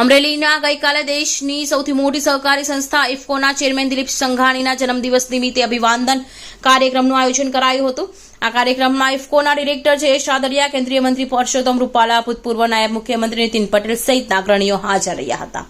અમરેલીના ગઈકાલે દેશની સૌથી મોટી સહકારી સંસ્થા ઇફકોના ચેરમેન દિલીપ સંઘાણીના જન્મદિવસ નિમિત્તે અભિવાદન કાર્યક્રમનું આયોજન કરાયું હતું. આ કાર્યક્રમમાં ઇફકોના ડિરેક્ટર જયેશ રાદડિયા, કેન્દ્રીય મંત્રી પરસોત્તમ રૂપાલા, ભૂતપૂર્વ નાયબ મુખ્યમંત્રી નીતિન પટેલ સહિતના અગ્રણીઓ હાજર રહ્યા હતા.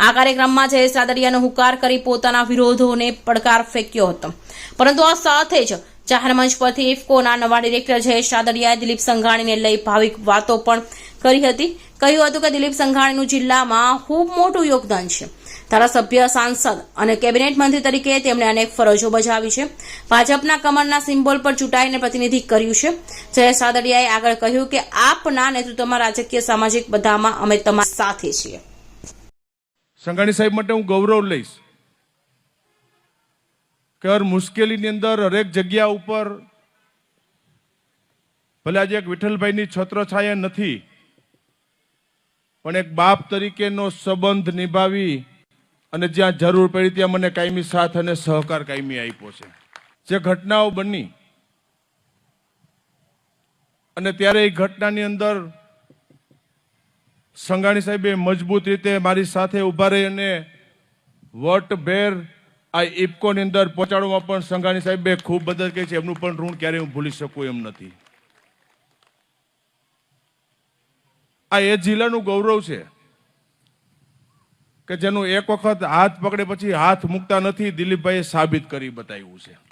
આ કાર્યક્રમમાં જયેશ રાદડિયાનો હુકાર કરી પોતાના વિરોધોને પડકાર ફેંક્યો હતો. પરંતુ આ સાથે જ જાહેર મંચ પરથી ઇફકોના નવા ડિરેક્ટર જયેશ રાદડિયાએ દિલીપ સંઘાણીને લઈ ભાવિક વાતો પણ કરી હતી. કહ્યું હતું કે દિલીપ સંઘાણીનું જિલ્લામાં ખૂબ મોટું યોગદાન છે. ધારાસભ્ય, સાંસદ અને કેબિનેટ મંત્રી તરીકે તેમણે અનેક ફરજો બજાવી છે. ભાજપના કમરના સિમ્બોલ પર ચૂંટાઈને પ્રતિનિધિ કર્યું છે. જયેશ રાદડિયાએ આગળ કહ્યું કે આપના નેતૃત્વમાં રાજકીય સામાજિક બધામાં અમે તમારી સાથે છીએ. સંઘાણી સાહેબ માટે હું ગૌરવ લઈશ. કે મુશ્કેલીની અંદર હરેક જગ્યા ઉપર. ભલે આજે એક વિઠ્ઠલભાઈની છત્રછાયા નથી, પણ એક બાપ તરીકેનો સંબંધ નિભાવી અને જ્યાં જરૂર પડી ત્યાં મને કાયમી સાથ અને સહકાર કાયમી આપ્યો છે. જે ઘટનાઓ બની અને ત્યારે એ ઘટનાની અંદર સંઘાણી સાહેબે મજબૂત રીતે મારી સાથે ઊભા રહી અને વટ ભેર આ ઇફકોની અંદર પહોંચાડવામાં પણ સંઘાણી સાહેબે ખૂબ મદદ કરી છે. એમનું પણ ઋણ ક્યારેય હું ભૂલી શકું એમ નથી. આ એ જિલ્લાનું ગૌરવ છે કે જેનું એક વખત હાથ પકડે પછી હાથ મૂકતા નથી દિલીપભાઈએ સાબિત કરી બતાવ્યું છે.